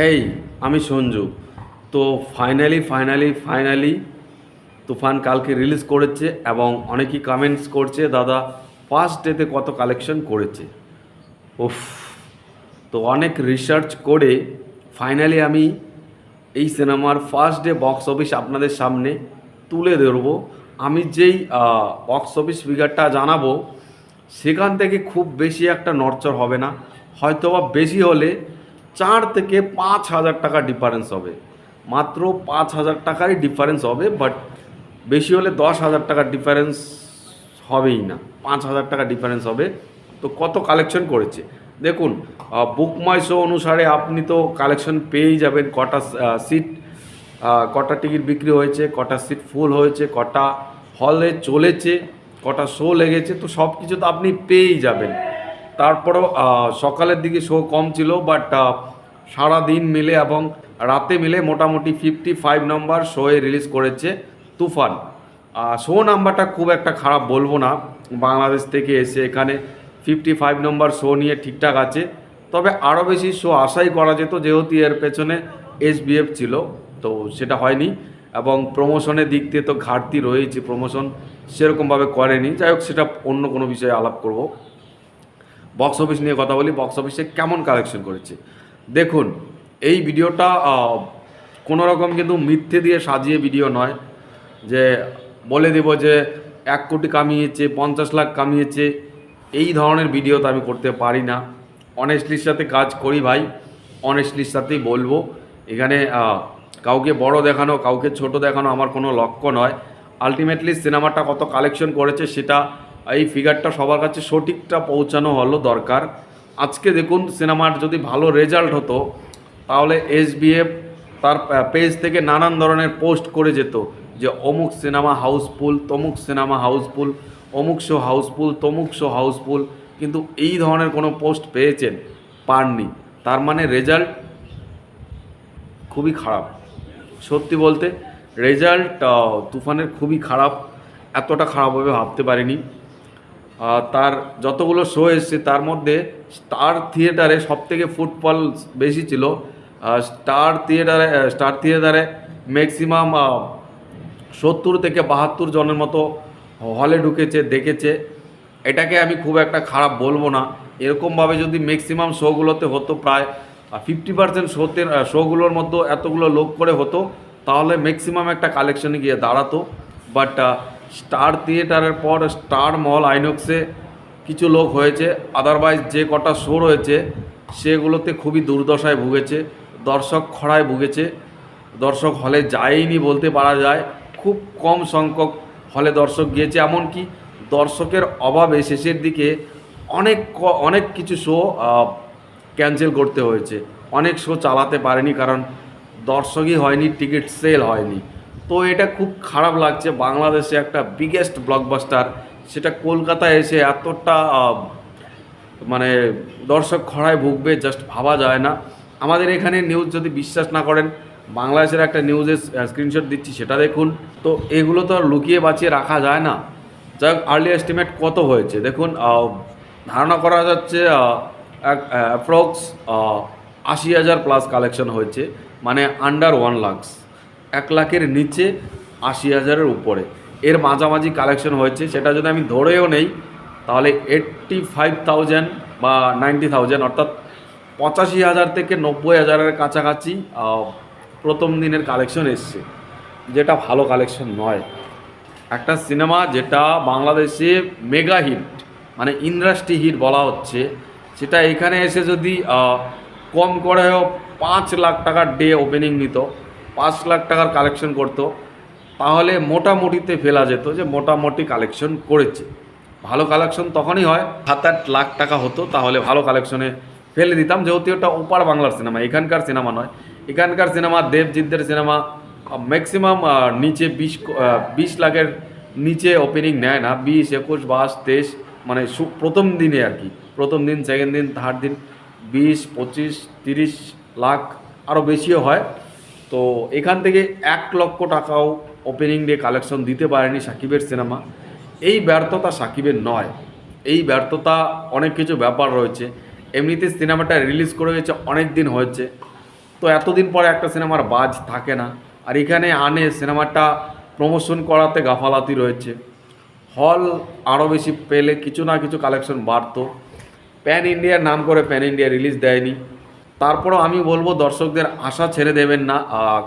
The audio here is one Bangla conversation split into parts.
হেই, আমি সঞ্জু। তো ফাইনালি ফাইনালি ফাইনালি তুফান কালকে রিলিজ করেছে এবং অনেকেই কমেন্টস করছে, দাদা ফার্স্ট ডেতে কত কালেকশন করেছে? উফ, তো অনেক রিসার্চ করে ফাইনালি আমি এই সিনেমার ফার্স্ট ডে বক্স অফিস আপনাদের সামনে তুলে ধরবো। আমি যেই বক্স অফিস ফিগারটা জানাব, সেখান থেকে খুব বেশি একটা নড়চড় হবে না। হয়তোবা বেশি হলে চার থেকে পাঁচ হাজার টাকা ডিফারেন্স হবে। মাত্র পাঁচ হাজার টাকারই ডিফারেন্স হবে বাট বেশি হলে দশ হাজার টাকার ডিফারেন্স হবেই না। পাঁচ হাজার টাকা ডিফারেন্স হবে। তো কত কালেকশন করেছে? দেখুন বুক মাই শো অনুসারে আপনি তো কালেকশন পেয়েই যাবেন। কটা সিট কটা টিকিট বিক্রি হয়েছে, কটা সিট ফুল হয়েছে, কটা হলে চলেছে, কটা শো লেগেছে, তো সব কিছু তো আপনি পেয়েই যাবেন। তারপরেও সকালের দিকে শো কম ছিল বাট সারা দিন মিলে এবং রাতে মিলে মোটামুটি ফিফটি ফাইভ নম্বর শোয়ে রিলিজ করেছে তুফান। শো নাম্বারটা খুব একটা খারাপ বলব না। বাংলাদেশ থেকে এসে এখানে ফিফটি ফাইভ নম্বর শো নিয়ে ঠিকঠাক আছে। তবে আরও বেশি শো আশাই করা যেত যেহেতু এর পেছনে এসবিএফ ছিল, তো সেটা হয়নি। এবং প্রমোশনের দিক দিয়ে তো ঘাটতি রয়েছে প্রমোশন সেরকমভাবে করেনি। যাই হোক, সেটা অন্য কোনো বিষয়ে আলাপ করব। বক্স অফিস নিয়ে কথা বলি। বক্স অফিসে কেমন কালেকশন করেছে? দেখুন, এই ভিডিওটা কোনো রকম কিন্তু মিথ্যে দিয়ে সাজিয়ে ভিডিও নয় যে বলে দেব যে এক কোটি কামিয়েছে, পঞ্চাশ লাখ কামিয়েছে, এই ধরনের ভিডিও তো আমি করতে পারি না। অনেস্টলির সাথে কাজ করি ভাই অনেস্টলির সাথেই বলব। এখানে কাউকে বড় দেখানো, কাউকে ছোট দেখানো আমার কোনো লক্ষ্য নয়। আলটিমেটলি সিনেমাটা কত কালেকশন করেছে সেটা, এই ফিগারটা সবার কাছে সঠিকটা পৌঁছানো হলো দরকার। আজকে দেখুন সিনেমার যদি ভালো রেজাল্ট হতো, তাহলে এসবিএফ তার পেজ থেকে নানান ধরনের পোস্ট করে যেত, যে অমুক সিনেমা হাউসফুল, তমুক সিনেমা হাউসফুল, অমুক শো হাউসফুল, তমুক শো হাউসফুল, কিন্তু এই ধরনের কোনো পোস্ট পেয়েছেন, পাননি। তার মানে রেজাল্ট খুবই খারাপ। সত্যি বলতে, রেজাল্ট তুফানের খুবই খারাপ, এতটা খারাপ হবে ভাবতে পারিনি। তার যতগুলো শো এসছে, তার মধ্যে স্টার থিয়েটারে সব থেকে ফুটফল বেশি ছিল স্টার থিয়েটারে স্টার থিয়েটারে ম্যাক্সিমাম সত্তর থেকে বাহাত্তর জনের মতো হলে ঢুকেছে, দেখেছে। এটাকে আমি খুব একটা খারাপ বলব না। এরকমভাবে যদি ম্যাক্সিমাম শোগুলোতে হতো প্রায় ফিফটি পার্সেন্ট শোতে শোগুলোর মধ্যে এতগুলো লোক করে হতো, তাহলে ম্যাক্সিমাম একটা কালেকশনে গিয়ে দাঁড়াতো। বাট স্টার থিয়েটারের পর স্টার মল আইনক্সে কিছু লোক হয়েছে আদারওয়াইজ যে কটা শো রয়েছে, সেগুলোতে খুবই দুর্দশায় ভুগেছে, দর্শক খরায় ভুগেছে, দর্শক হলে যায়নি বলতে পারা যায়, খুব কম সংখ্যক হলে দর্শক গিয়েছে, এমনকি দর্শকের অভাবে শেষের দিকে অনেক অনেক কিছু শো ক্যান্সেল করতে হয়েছে, অনেক শো চালাতে পারেনি কারণ দর্শকই হয়নি টিকিট সেল হয়নি। তো এটা খুব খারাপ লাগছে, বাংলাদেশে একটা বিগেস্ট ব্লকবাস্টার সেটা কলকাতায় এসে এতটা মানে দর্শক খড়ায় ভুগবে জাস্ট ভাবা যায় না। আমাদের এখানে নিউজ যদি বিশ্বাস না করেন, বাংলাদেশের একটা নিউজের স্ক্রিনশট দিচ্ছি, সেটা দেখুন। তো এগুলো তো আর লুকিয়ে বাঁচিয়ে রাখা যায় না। যাই হোক আর্লি এস্টিমেট কত হয়েছে? দেখুন ধারণা করা যাচ্ছে অ্যাপ্রক্স আশি হাজার প্লাস কালেকশন হয়েছে। মানে আন্ডার ওয়ান লাখস এক লাখের নিচে আশি হাজারের উপরে। এর মাঝামাঝি কালেকশন হয়েছে। সেটা যদি আমি ধরেও নেই, তাহলে এইট্টি ফাইভ থাউজেন্ড বা নাইনটি থাউজেন্ড অর্থাৎ পঁচাশি হাজার থেকে নব্বই হাজারের কাছাকাছি প্রথম দিনের কালেকশন এসছে। যেটা ভালো কালেকশন নয়। একটা সিনেমা যেটা বাংলাদেশে মেগা হিট মানে ইন্ডাস্ট্রি হিট বলা হচ্ছে, সেটা এখানে এসে যদি কম করেও পাঁচ লাখ টাকার ডে ওপেনিং নিত, পাঁচ লাখ টাকার কালেকশন করতো তাহলে মোটামুটিতে ফেলা যেত যে মোটামুটি কালেকশন করেছে। ভালো কালেকশন তখনই হয় সাত আট লাখ টাকা হতো, তাহলে ভালো কালেকশনে ফেলে দিতাম। যেহেতু এটা ওপার বাংলার সিনেমা এখানকার সিনেমা নয়। এখানকার সিনেমা দেবজিৎদের সিনেমা ম্যাক্সিমাম নিচে বিশ বিশ লাখের নিচে ওপেনিং নেয় না। বিশ, একুশ, বাইশ, তেইশ মানে প্রথম দিনে আর কি। প্রথম দিন সেকেন্ড দিন থার্ড দিন, বিশ, পঁচিশ, তিরিশ লাখ আরও বেশিও হয়। তো এখান থেকে এক লক্ষ টাকাও ওপেনিং ডে কালেকশন দিতে পারেনি সাকিবের সিনেমা এই ব্যর্থতা সাকিবের নয়। এই ব্যর্থতা অনেক কিছু ব্যাপার রয়েছে। এমনিতে সিনেমাটা রিলিজ করে হয়েছে অনেক দিন হয়েছে। তো এতদিন পরে একটা সিনেমার বাজ থাকে না। আর এখানে আনে সিনেমাটা প্রমোশন করাতে গাফালাতি রয়েছে। হল আরও বেশি পেলে কিছু না কিছু কালেকশন বাড়তো। প্যান ইন্ডিয়ার নাম করে প্যান ইন্ডিয়া রিলিজ দেয়নি। তারপরেও আমি বলব দর্শকদের আশা ছেড়ে দেবেন না।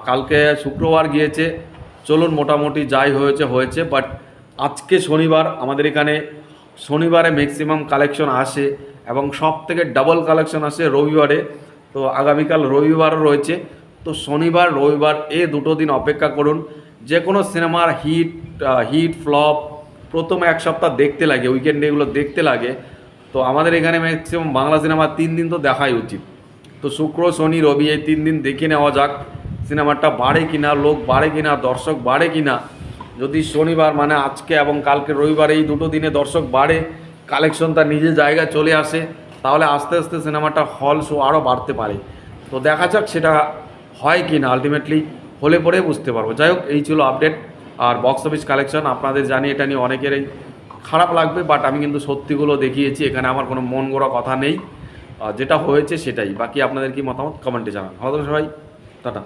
কালকে শুক্রবার গিয়েছে চলুন মোটামুটি যাই হয়েছে হয়েছে বাট আজকে শনিবার আমাদের এখানে শনিবারে ম্যাক্সিমাম কালেকশন আসে এবং সব থেকে ডাবল কালেকশন আসে রবিবারে। তো আগামীকাল রবিবারও রয়েছে। তো শনিবার, রবিবার এ দুটো দিন অপেক্ষা করুন। যে কোনো সিনেমার হিট হিট ফ্লপ প্রথম এক সপ্তাহ দেখতে লাগে উইকেন্ডে এগুলো দেখতে লাগে। তো আমাদের এখানে ম্যাক্সিমাম বাংলা সিনেমা তিন দিন তো দেখাই উচিত। তো শুক্র, শনি, রবি এই তিন দিন দেখে নেওয়া যাক। সিনেমাটা বাড়ে কিনা, লোক বাড়ে কিনা, দর্শক বাড়ে কিনা, যদি শনিবার মানে আজকে এবং কালকে রবিবার এই দুটো দিনে দর্শক বাড়ে কালেকশন তার নিজের জায়গায় চলে আসে, তাহলে আস্তে আস্তে সিনেমাটা হল শো আরও বাড়তে পারে। তো দেখা যাক সেটা হয় কি না আলটিমেটলি হলে পরে বুঝতে পারব। যাই হোক, এই ছিল আপডেট আর বক্স অফিস কালেকশন আপনাদের জানি এটা নিয়ে অনেকেরই খারাপ লাগবে বাট আমি কিন্তু সত্যিগুলো দেখিয়েছি, এখানে আমার কোনো মন গড়া কথা নেই। যেটা হয়েছে সেটাই। বাকি আপনাদের কি মতামত? কমেন্টে জানান। ভালো সবাই। টাটা।